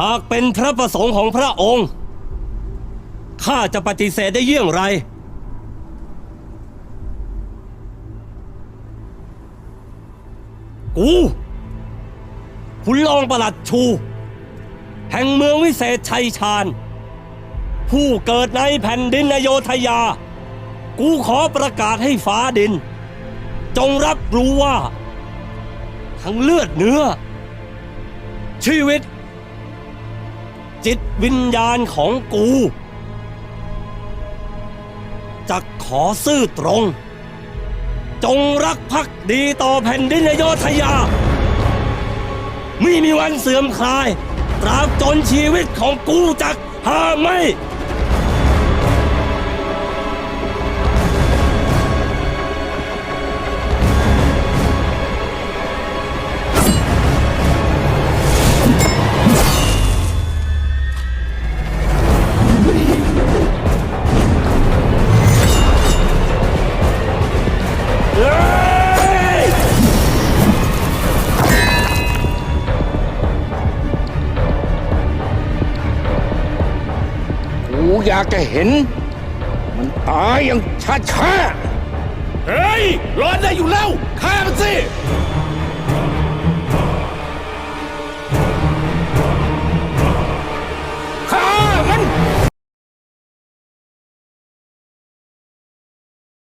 หากเป็นพระประสงค์ของพระองค์ข้าจะปฏิเสธได้เยี่ยงไร กูคุณรองประหลัดชู แห่งเมืองวิเศษชัยชาญ ผู้เกิดในแผ่นดินอโยธยา กูขอประกาศให้ฟ้าดิน จงรับรู้ว่า ทั้งเลือดเนื้อ ชีวิต จิตวิญญาณของกูจะขอซื่อตรง จงรักภักดีต่อแผ่นดินอโยธยา ไม่มีวันเสื่อมคลาย ตราบจนชีวิตของกูจักหาไม่ อยากจะเห็น มันตายอย่างช้าช้าเฮ้ย ร้อนได้อยู่แล้วฆ่ามันสิ